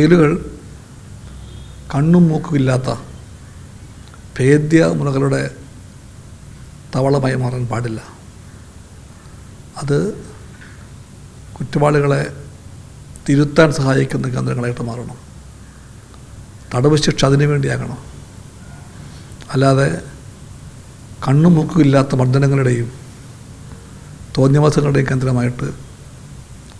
ജയിലുകൾ കണ്ണും മൂക്കുമില്ലാത്ത ഭേദ്യ മുറകളുടെ തവളമായി മാറാൻ പാടില്ല. അത് കുറ്റവാളികളെ തിരുത്താൻ സഹായിക്കുന്ന കേന്ദ്രങ്ങളായിട്ട് മാറണം. തടവ് ശിക്ഷ അതിനു വേണ്ടിയാകണം. അല്ലാതെ കണ്ണും മൂക്കും ഇല്ലാത്ത മർദ്ദനങ്ങളുടെയും തോന്നിയവാസങ്ങളുടെയും കേന്ദ്രമായിട്ട്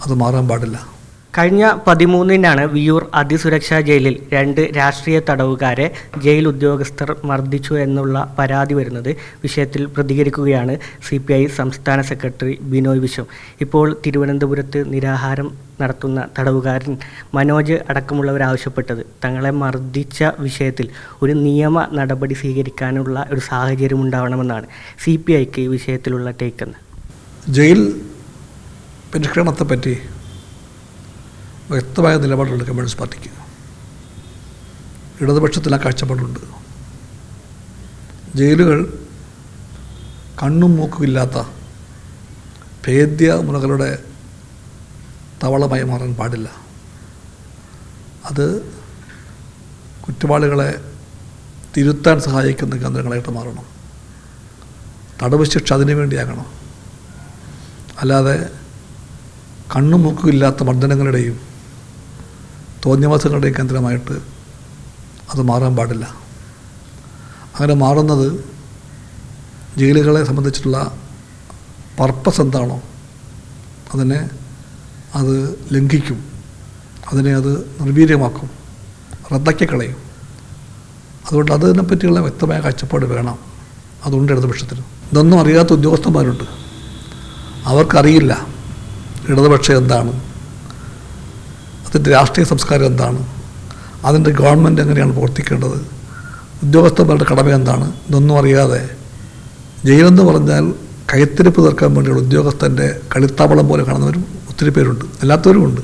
അത് മാറാൻ പാടില്ല. കഴിഞ്ഞ പതിമൂന്നിനാണ് വിയൂർ അതിസുരക്ഷാ ജയിലിൽ രണ്ട് രാഷ്ട്രീയ തടവുകാരെ ജയിൽ ഉദ്യോഗസ്ഥർ മർദ്ദിച്ചു എന്നുള്ള പരാതി വരുന്നത് വിഷയത്തിൽ പ്രതികരിക്കുകയാണ് സി പി ഐ സംസ്ഥാന സെക്രട്ടറി ബിനോയ് വിശ്വം. ഇപ്പോൾ തിരുവനന്തപുരത്ത് നിരാഹാരം നടത്തുന്ന തടവുകാരൻ മനോജ് അടക്കമുള്ളവർ ആവശ്യപ്പെട്ടത്. തങ്ങളെ മർദ്ദിച്ച വിഷയത്തിൽ ഒരു നിയമ നടപടി സ്വീകരിക്കാനുള്ള ഒരു സാഹചര്യം ഉണ്ടാവണമെന്നാണ് സി പി ഐക്ക് ഈ വിഷയത്തിലുള്ള ടേക്കെന്ന്. ജയിൽ പരിഷ്കരണത്തെപ്പറ്റി വ്യക്തമായ നിലപാടുണ്ട് കമ്മ്യൂണിസ്റ്റ് പാർട്ടിക്ക്. ഇടതുപക്ഷത്തിൽ ആ കാഴ്ചപ്പാടുണ്ട്. ജയിലുകൾ കണ്ണും മൂക്കുമില്ലാത്ത ഭേദ്യ മുറകളുടെ തവളമായി മാറാൻ പാടില്ല. അത് കുറ്റവാളികളെ തിരുത്താൻ സഹായിക്കുന്ന കേന്ദ്രങ്ങളായിട്ട് മാറണം. തടവ് ശിക്ഷ അതിനു വേണ്ടിയാകണം. അല്ലാതെ കണ്ണും മൂക്കുമില്ലാത്ത മർദ്ദനങ്ങളുടെയും തോന്നിയവാസങ്ങളുടെയും കേന്ദ്രമായിട്ട് അത് മാറാൻ പാടില്ല. അങ്ങനെ മാറുന്നത് ജയിലുകളെ സംബന്ധിച്ചിട്ടുള്ള പർപ്പസ് എന്താണോ അതിനെ അത് ലംഘിക്കും. അതിനെ അത് നിർവീര്യമാക്കും. റദ്ദാക്കി കളയും അതുകൊണ്ട് അതിനെപ്പറ്റിയുള്ള വ്യക്തമായ കാഴ്ചപ്പാട് വേണം. അതുകൊണ്ട് ഇടതുപക്ഷത്തിന്. ഇതൊന്നും അറിയാത്ത ഉദ്യോഗസ്ഥന്മാരുണ്ട്. അവർക്കറിയില്ല ഇടതുപക്ഷം എന്താണ്. അതിന്റെ രാഷ്ട്രീയ സംസ്കാരം എന്താണ്? അതിന്റെ ഗവൺമെന്റ് എങ്ങനെയാണ് പ്രവർത്തിക്കേണ്ടത്? ഉദ്യോഗസ്ഥന്മാരുടെ കടമ എന്താണ്? ഇതൊന്നും അറിയാതെ ജയിലെന്ന് പറഞ്ഞാൽ കൈത്തിരിപ്പ് തീർക്കാൻ വേണ്ടിയുള്ള ഉദ്യോഗസ്ഥന്റെ കളിത്താവളം പോലെ കാണുന്നവരും ഒത്തിരി പേരുണ്ട്. അല്ലാത്തവരുമുണ്ട്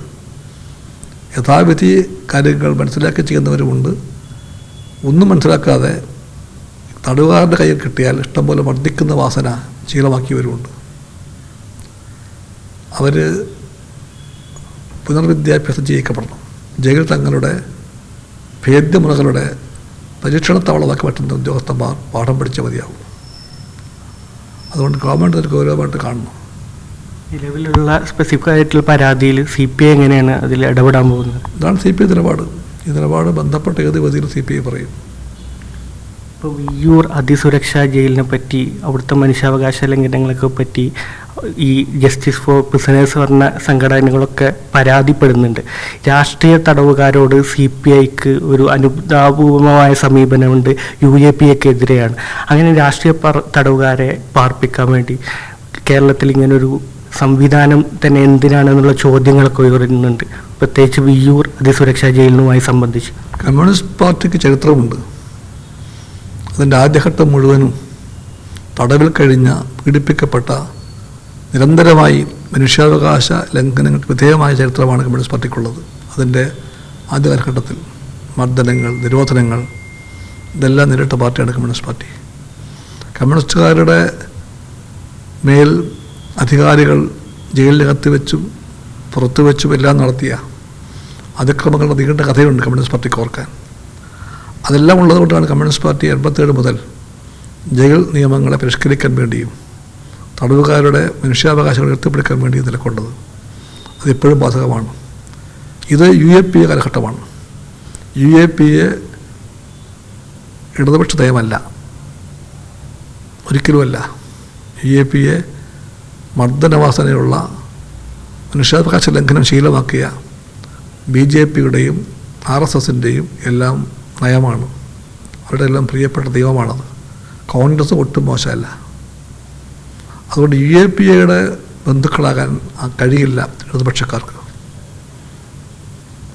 യഥാവിധി കാര്യങ്ങൾ മനസ്സിലാക്കി ചെയ്യുന്നവരുമുണ്ട് ഒന്നും മനസ്സിലാക്കാതെ തടവുകാരന്റെ കയ്യിൽ കിട്ടിയാൽ ഇഷ്ടംപോലെ മർദ്ദിക്കുന്ന വാസന ശീലമാക്കിയവരുമുണ്ട്. അവർ പുനർവിദ്യാഭ്യാസം ചെയ്യിക്കപ്പെടണം. ജയിൽ തങ്ങളുടെ ഭേദ്യമുറകളുടെ പരീക്ഷണത്താവളമാക്കി പറ്റുന്ന ഉദ്യോഗസ്ഥന്മാർ പാഠം പഠിച്ചാൽ മതിയാവും. അതുകൊണ്ട് ഗവൺമെന്റ് ഒരു ഗൗരവമായിട്ട് കാണണം. നിലവിലുള്ള സ്പെസിഫിക് ആയിട്ടുള്ള പരാതിയിൽ സി പി ഐ എങ്ങനെയാണ് അതിൽ ഇടപെടാൻ പോകുന്നത്? ഇതാണ് സി പി ഐ നിലപാട്. ഈ നിലപാട് ബന്ധപ്പെട്ട ഏത് വേദിയിലും സി പി ഐ പറയും. ഇപ്പോൾ വിയ്യൂർ അതിസുരക്ഷാ ജയിലിനെ പറ്റി അവിടുത്തെ മനുഷ്യാവകാശ ലംഘനങ്ങളൊക്കെ പറ്റി ഈ ജസ്റ്റിസ് ഫോർ പ്രിസണേഴ്സ് പറഞ്ഞ സംഘടനകളൊക്കെ പരാതിപ്പെടുന്നുണ്ട്. രാഷ്ട്രീയ തടവുകാരോട് സി പി ഐക്ക് ഒരു അനുതാപൂർവമായ സമീപനമുണ്ട്. യു എ പി എക്കെതിരെയാണ് അങ്ങനെ രാഷ്ട്രീയ തടവുകാരെ പാർപ്പിക്കാൻ വേണ്ടി കേരളത്തിൽ ഇങ്ങനൊരു സംവിധാനം തന്നെ എന്തിനാണെന്നുള്ള ചോദ്യങ്ങളൊക്കെ ഉയരുന്നുണ്ട്. പ്രത്യേകിച്ച് വിയ്യൂർ അതിസുരക്ഷാ ജയിലിനുമായി സംബന്ധിച്ച്. കമ്മ്യൂണിസ്റ്റ് പാർട്ടിക്ക് ചരിത്രമുണ്ട്. അതിന്റെ ആദ്യഘട്ടം മുഴുവനും തടവിൽ കഴിഞ്ഞ പീഡിപ്പിക്കപ്പെട്ട നിരന്തരമായി മനുഷ്യാവകാശ ലംഘനങ്ങൾക്ക് വിധേയമായ ചരിത്രമാണ് കമ്മ്യൂണിസ്റ്റ് പാർട്ടിക്കുള്ളത് അതിന്റെ ആദ്യ കാലഘട്ടത്തിൽ മർദ്ദനങ്ങൾ നിരോധനങ്ങൾ ഇതെല്ലാം നേരിട്ട പാർട്ടിയാണ് കമ്മ്യൂണിസ്റ്റ് പാർട്ടി. കമ്മ്യൂണിസ്റ്റുകാരുടെ മേൽ അധികാരികൾ ജയിലിനകത്ത് വെച്ചും പുറത്തു വെച്ചും എല്ലാം നടത്തിയ അതിക്രമങ്ങളുടെ നീണ്ട കഥയുണ്ട് കമ്മ്യൂണിസ്റ്റ് പാർട്ടിക്ക് ഓർക്കാൻ. അതെല്ലാം ഉള്ളതുകൊണ്ടാണ് കമ്മ്യൂണിസ്റ്റ് പാർട്ടി എൺപത്തേഴ് മുതൽ ജയിൽ നിയമങ്ങളെ പരിഷ്കരിക്കാൻ വേണ്ടിയും തടവുകാരുടെ മനുഷ്യാവകാശങ്ങൾ ഉയർത്തിപ്പിടിക്കാൻ വേണ്ടി നിലക്കൊണ്ടത്. അതിപ്പോഴും ബാധകമാണ്. ഇത് യു എ പി എ കാലഘട്ടമാണ്. യു എ പി എ ഇടതുപക്ഷ നയമല്ല ഒരിക്കലുമല്ല. യു എ പി എ മർദ്ദനവാസനയുള്ള മനുഷ്യാവകാശ ലംഘനം ശീലമാക്കിയ ബി ജെ പിയുടെയും ആർ എസ് എസിന്റെയും എല്ലാം നയമാണ്. അവരുടെ എല്ലാം പ്രിയപ്പെട്ട ദൈവമാണത്. കോൺഗ്രസ് ഒട്ടും മോശമല്ല. അതുകൊണ്ട് യു എ പി എയുടെ ബന്ധുക്കളാകാൻ കഴിയില്ല ഇടതുപക്ഷക്കാർക്ക്.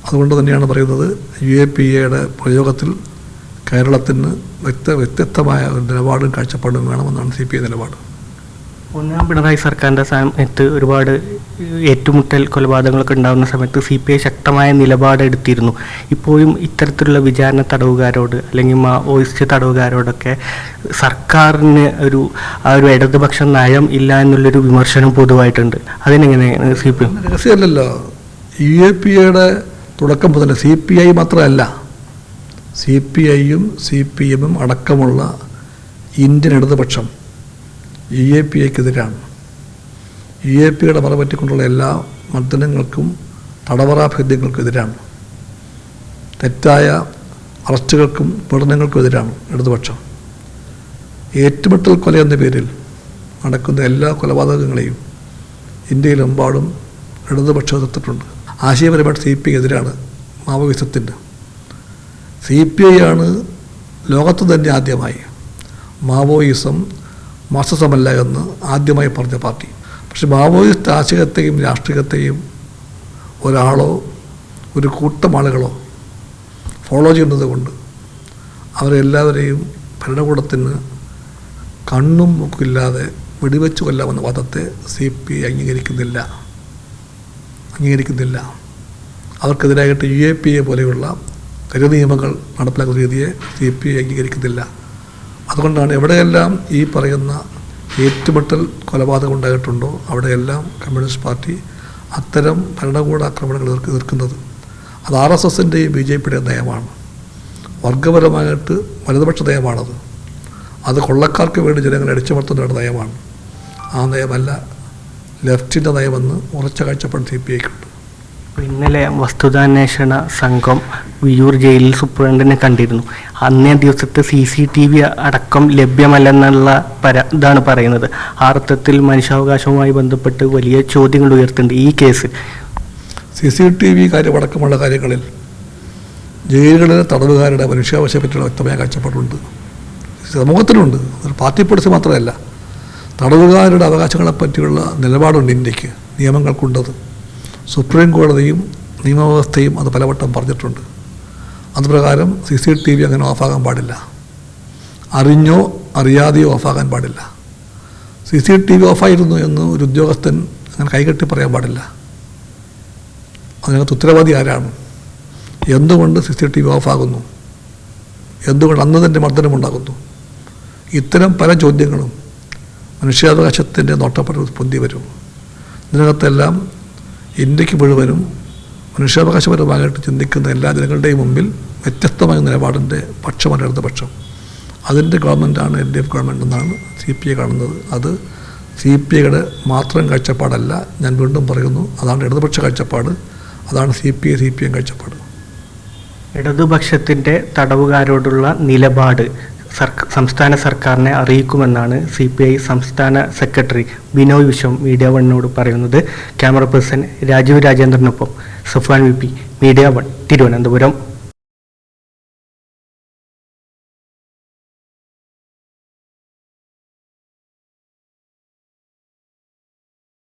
അതുകൊണ്ട് തന്നെയാണ് പറയുന്നത് യു എ പി എയുടെ പ്രയോഗത്തിൽ കേരളത്തിന് വ്യക്ത വ്യത്യസ്തമായ ഒരു നിലപാടും കാഴ്ചപ്പാടും വേണമെന്നാണ് സി പി ഐ നിലപാട്. ഒന്നാം പിണറായി സർക്കാരിന്റെ സമയത്ത് ഒരുപാട് ഏറ്റുമുട്ടൽ കൊലപാതകങ്ങളൊക്കെ ഉണ്ടാകുന്ന സമയത്ത് സി പി ഐ ശക്തമായ നിലപാടെടുത്തിരുന്നു. ഇപ്പോഴും ഇത്തരത്തിലുള്ള വിചാരണ തടവുകാരോട് അല്ലെങ്കിൽ മാവോയിസ്റ്റ് തടവുകാരോടൊക്കെ സർക്കാരിന് ഒരു ആ ഒരു ഇടതുപക്ഷ നയം ഇല്ല എന്നുള്ളൊരു വിമർശനം പൊതുവായിട്ടുണ്ട്. അതിനെങ്ങനെയാണ് സി പി രഹസ്യമല്ലല്ലോ. യു എ പി എയുടെ തുടക്കം മുതൽ സി പി ഐ മാത്രമല്ല സി പി ഐയും സി പി എമ്മും അടക്കമുള്ള ഇന്ത്യൻ ഇടതുപക്ഷം യു എ പി ഐക്കെതിരാണ് ഇ എ പിയുടെ മറപറ്റിക്കൊണ്ടുള്ള എല്ലാ മർദ്ദനങ്ങൾക്കും തടവറാഭേദ്യങ്ങൾക്കെതിരാണ് തെറ്റായ അറസ്റ്റുകൾക്കും പീഡനങ്ങൾക്കും എതിരാണ് ഇടതുപക്ഷം. ഏറ്റുമുട്ടൽ കൊല എന്ന പേരിൽ നടക്കുന്ന എല്ലാ കൊലപാതകങ്ങളെയും ഇന്ത്യയിലെമ്പാടും ഇടതുപക്ഷം എതിർത്തിട്ടുണ്ട്. ആശയപരമായിട്ട് സി പി എതിരാണ് മാവോയിസത്തിന്റെ സി പി ഐ ആണ് ലോകത്ത് തന്നെ ആദ്യമായി മാവോയിസം മാസസമല്ല എന്ന് ആദ്യമായി പറഞ്ഞ പാർട്ടി. പക്ഷെ മാവോയിസ്റ്റ് ആശയത്തെയും രാഷ്ട്രീയത്തെയും ഒരാളോ ഒരു കൂട്ടം ആളുകളോ ഫോളോ ചെയ്യുന്നത് കൊണ്ട് അവരെല്ലാവരെയും ഭരണകൂടത്തിന് കണ്ണും മൂക്കില്ലാതെ വെടിവെച്ച് കൊല്ലാമെന്ന വാദത്തെ സി പി ഐ അംഗീകരിക്കുന്നില്ല. അംഗീകരിക്കുന്നില്ല. അവർക്കെതിരായിട്ട് യു എ പി എ പോലെയുള്ള കരു നിയമങ്ങൾ നടപ്പിലാക്കുന്ന രീതിയെ സി പി ഐ അംഗീകരിക്കുന്നില്ല. അതുകൊണ്ടാണ് എവിടെയെല്ലാം ഈ പറയുന്ന ഏറ്റുമുട്ടൽ കൊലപാതകം ഉണ്ടായിട്ടുണ്ടോ? അവിടെയെല്ലാം കമ്മ്യൂണിസ്റ്റ് പാർട്ടി അത്തരം ഭരണകൂട ആക്രമണങ്ങൾ എതിർക്ക് എതിർക്കുന്നത്. അത് ആർ എസ് എസിന്റെയും ബി ജെ പിയുടെയും നയമാണ്. വർഗപരമായിട്ട് വലതുപക്ഷ നയമാണത്. അത് കൊള്ളക്കാർക്ക് വേണ്ടി ജനങ്ങളെ അടിച്ചമർത്തുന്ന നയമാണ്. ആ നയമല്ല ലെഫ്റ്റിന്റെ നയമെന്ന് ഉറച്ച കാഴ്ചപ്പാട് സി പി ഐക്കുണ്ട് ഇന്നലെ വസ്തുതാന്വേഷണ സംഘം വിയൂർ ജയിലിൽ സൂപ്രണ്ടിനെ കണ്ടിരുന്നു. അന്നേ ദിവസത്തെ സി സി ടി വി അടക്കം ലഭ്യമല്ലെന്നുള്ള പര ഇതാണ് പറയുന്നത്. ആ അർത്ഥത്തിൽ മനുഷ്യാവകാശവുമായി ബന്ധപ്പെട്ട് വലിയ ചോദ്യങ്ങൾ ഉയർത്തുന്നുണ്ട് ഈ കേസിൽ. സി സി ടി വി കാര്യമടക്കമുള്ള കാര്യങ്ങളിൽ ജയിലുകളിലെ തടവുകാരുടെ മനുഷ്യാവകാശത്തെ പറ്റിയുള്ള വ്യക്തമായ കാഴ്ചപ്പാടുണ്ട്. സമൂഹത്തിനുണ്ട് പാർട്ടി പൊളിച്ച് മാത്രമല്ല. തടവുകാരുടെ അവകാശങ്ങളെ പറ്റിയുള്ള നിലപാടുണ്ട് ഇന്ത്യയ്ക്ക് നിയമങ്ങൾക്കുണ്ടത് സുപ്രീം കോടതിയും നിയമവ്യവസ്ഥയും അത് പലവട്ടം പറഞ്ഞിട്ടുണ്ട്. അതുപ്രകാരം സി സി ടി വി അങ്ങനെ ഓഫാകാൻ പാടില്ല. അറിഞ്ഞോ അറിയാതെയോ ഓഫാകാൻ പാടില്ല. സി സി ടി വി ഓഫായിരുന്നു എന്ന് ഒരു ഉദ്യോഗസ്ഥൻ അങ്ങനെ കൈകെട്ടി പറയാൻ പാടില്ല. അതിനകത്ത് ഉത്തരവാദി ആരാണ്? എന്തുകൊണ്ട് സി സി ടി വി ഓഫാകുന്നു? എന്തുകൊണ്ട് അന്ന് തന്നെ മർദ്ദനമുണ്ടാകുന്നു ഇത്തരം പല ചോദ്യങ്ങളും മനുഷ്യാവകാശത്തിന്റെ നോട്ടപ്പെട്ട് പൊന്തി വരും. ഇതിനകത്തെല്ലാം ഇന്ത്യയ്ക്ക് മുഴുവനും മനുഷ്യാവകാശപരമായിട്ട് ചിന്തിക്കുന്ന എല്ലാ ജനങ്ങളുടെയും മുമ്പിൽ വ്യത്യസ്തമായ നിലപാടിന്റെ പക്ഷമാണ് ഇടതുപക്ഷം. അതിന്റെ ഗവൺമെന്റാണ് എൽ ഡി എഫ് ഗവൺമെന്റ് എന്നാണ് സി പി ഐ കാണുന്നത്. അത് സി പി ഐയുടെ മാത്രം കാഴ്ചപ്പാടല്ല ഞാൻ വീണ്ടും പറയുന്നു അതാണ് ഇടതുപക്ഷ കാഴ്ചപ്പാട് അതാണ് C P I C P M കാഴ്ചപ്പാട്. ഇടതുപക്ഷത്തിന്റെ തടവുകാരോടുള്ള നിലപാട് സംസ്ഥാന സർക്കാരിനെ അറിയിക്കുമെന്നാണ് സി പി ഐ സംസ്ഥാന സെക്രട്ടറി ബിനോയ് വിശ്വം മീഡിയ വണ്ണിനോട് പറയുന്നത്. Camera person Rajeev രാജേന്ദ്രനൊപ്പം Safan V P Media One Thiruvananthapuram.